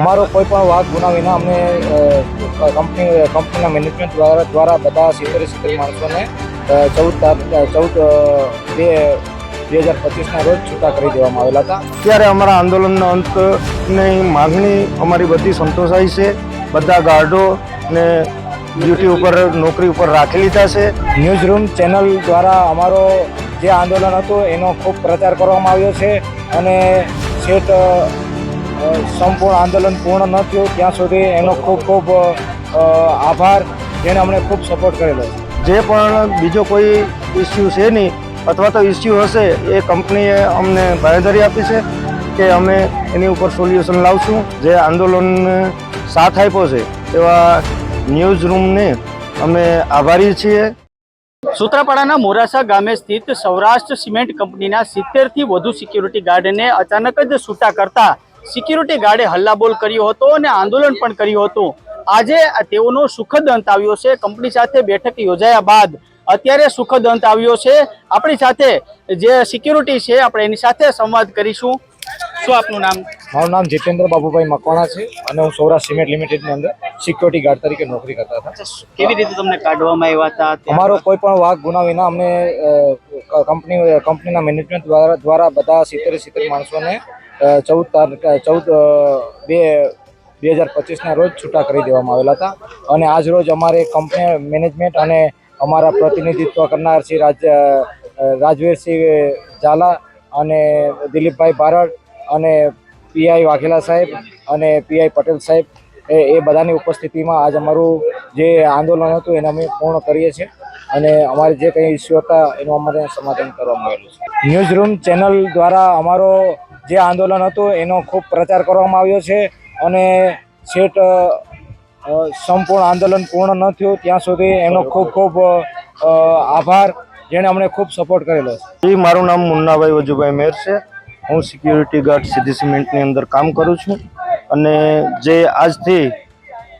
અમારો કોઈ પણ વાત ગુના વિના અમને કંપની કંપનીના મેનેજમેન્ટ દ્વારા દ્વારા બધા સિત્તેર સિત્તેર માણસોને ચૌદ તારીખ ચૌદ બે બે હજાર પચીસના રોજ છૂટા કરી દેવામાં આવેલા હતા. ત્યારે અમારા આંદોલનનો અંતની માગણી અમારી બધી સંતોષાઈ છે. બધા ગાર્ડો ને ડ્યુટી ઉપર નોકરી ઉપર રાખી લીધા છે. ન્યૂઝ રૂમ ચેનલ દ્વારા અમારો જે આંદોલન હતું એનો ખૂબ પ્રચાર કરવામાં આવ્યો છે. અને છેક સંપૂર્ણ આંદોલન પૂર્ણ ન થયું. ત્યાં સુધી એનો ખૂબ ખૂબ આભાર જેણે અમને ખૂબ સપોર્ટ કરેલો છે. જે પણ બીજો કોઈ ઇસ્યુ છે નહીં અથવા તો ઇસ્યુ હશે એ કંપનીએ અમને બાંયધરી આપી છે કે અમે એની ઉપર સોલ્યુશન લાવશું. જે આંદોલનને સાથ આપ્યો છે એવા ન્યૂઝ રૂમને અમે આભારી છીએ. સુત્રાપાડાના મોરાસા ગામે સ્થિત સૌરાષ્ટ્ર સિમેન્ટ કંપનીના સિત્તેરથી વધુ સિક્યુરિટી ગાર્ડને અચાનક જ છૂટા કરતા સિક્યુરિટી ગાર્ડે હલ્લાબોલ કર્યો હતો અને આંદોલન પણ કર્યું હતું. આજે તેઓનો સુખદ અંત આવ્યો છે. કંપની સાથે બેઠક યોજાયા બાદ અત્યારે સુખદ અંત આવ્યો છે. આપણી સાથે જે સિક્યુરિટી છે આપણે એની સાથે સંવાદ કરીશું. શું આપનું નામ? મારું નામ જીતેન્દ્ર બાબુભાઈ મકવાણા છે અને હું સૌરાષ્ટ્ર સિમેન્ટ લિમિટેડની અંદર સિક્યોરિટી ગાર્ડ તરીકે નોકરી કરતા હતા. કેવી રીતે તમને કાઢવામાં આવ્યા હતા? અમારો કોઈ પણ વાઘ ગુના વિના અમને કંપની કંપનીના મેનેજમેન્ટ દ્વારા દ્વારા બધા સિત્તેર સિત્તેર માણસોને ચૌદ તારીખ ચૌદ બે બે હજાર પચીસના રોજ છૂટા કરી દેવામાં આવેલા હતા. અને આજ રોજ અમારે કંપની મેનેજમેન્ટ અને અમારા પ્રતિનિધિત્વ કરનાર શ્રી રાજ રાજવીરસિંહ ઝાલા અને દિલીપભાઈ બારડ અને પીઆઈ વાઘેલા સાહેબ અને પીઆઈ પટેલ સાહેબ એ એ બધાની ઉપસ્થિતિમાં આજ અમારું જે આંદોલન હતું એને અમે પૂર્ણ કરીએ છીએ. અને અમારે જે કંઈ ઇસ્યુ હતા એનું અમારે સમાધાન કરવામાં આવેલું છે. ન્યૂઝ રૂમ ચેનલ દ્વારા અમારો જે આંદોલન હતું એનો ખૂબ પ્રચાર કરવામાં આવ્યો છે અને અ, સંપૂર્ણ આંદોલન પૂર્ણ ન થયું ત્યાં સુધી એનો ખૂબ ખૂબ આભાર જેણે અમને ખૂબ સપોર્ટ કરેલો છે. મારું નામ મુન્નાભાઈ વજુભાઈ મેર છે. હું સિક્યુરિટી ગાર્ડ સીધી સિમેન્ટની અંદર કામ કરું છું. અને જે આજથી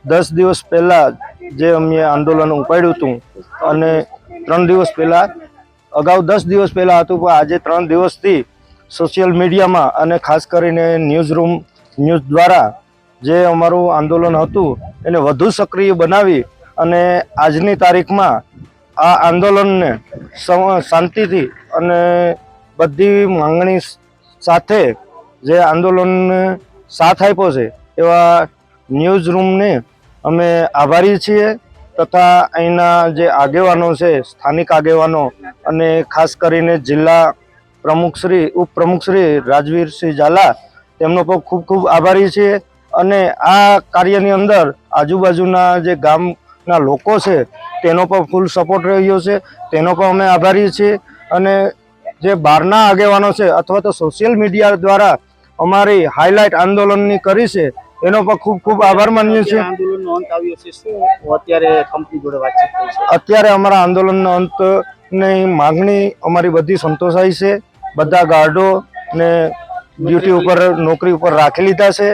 દસ દિવસ પહેલાં જે અમે આંદોલન ઉપાડ્યું હતું અને ત્રણ દિવસ પહેલાં અગાઉ દસ દિવસ પહેલાં હતું પણ આજે ત્રણ દિવસથી સોશિયલ મીડિયામાં અને ખાસ કરીને ન્યૂઝ રૂમ ન્યૂઝ દ્વારા જે અમારું આંદોલન હતું, એને વધુ સક્રિય બનાવી અને આજની તારીખમાં આ આંદોલનને શાંતિથી અને બધી માંગણી સાથે જે આંદોલનને સાથ આપ્યો છે, એવા ન્યૂઝ રૂમને અમે આભારી છીએ તથા અહીંના જે આગેવાનો છે, સ્થાનિક આગેવાનો અને ખાસ કરીને જિલ્લા પ્રમુખશ્રી ઉપપ્રમુખશ્રી રાજવીરસિંહ ઝાલા તેમનો પણ ખૂબ ખૂબ આભારી છીએ અને આ કાર્યની અંદર આજુબાજુના જે ગામના લોકો છે તેનો પણ ફૂલ સપોર્ટ રહ્યો છે. તેનો પણ અમે આભારી છીએ અને જે બહારના આગેવાનો છે અથવા તો સોશિયલ મીડિયા દ્વારા અમારી હાઇલાઇટ આંદોલનની કરી છે એનો પણ ખૂબ ખૂબ આભાર માનીએ છીએ. અત્યારે કંપની જોડે વાતચીત અત્યારે અમારા આંદોલનનો અંતની માગણી અમારી બધી સંતોષાઈ છે. બધા ગાર્ડો ને ડ્યુટી ઉપર, નોકરી ઉપર રાખી લીધા છે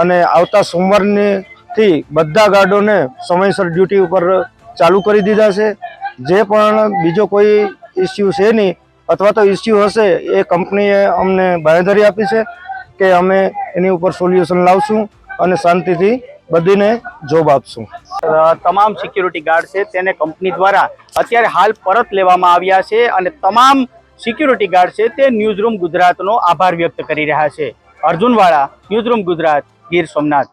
અને આવતા સોમવારથી બધા ગાર્ડોને સમયસર ડ્યુટી ઉપર ચાલુ કરી દીધા છે. જે પણ બીજો કોઈ ઇસ્યુ છે નહીં, અથવા તો ઇસ્યુ હશે, એ કંપનીએ અમને બાંયધરી આપી છે કે અમે એની ઉપર સોલ્યુશન લાવશું અને શાંતિથી બધીને જોબ આપશું. તમામ સિક્યુરિટી ગાર્ડ છે, તેને કંપની દ્વારા અત્યારે હાલ પરત લેવામાં આવ્યા છે અને તમામ સિક્યુરિટી ગાર્ડ છે તે ન્યૂઝરૂમ ગુજરાતનો આભાર વ્યક્ત કરી રહ્યા છે. અર્જુનવાળા, ન્યૂઝરૂમ ગુજરાત, ગીર સોમનાથ.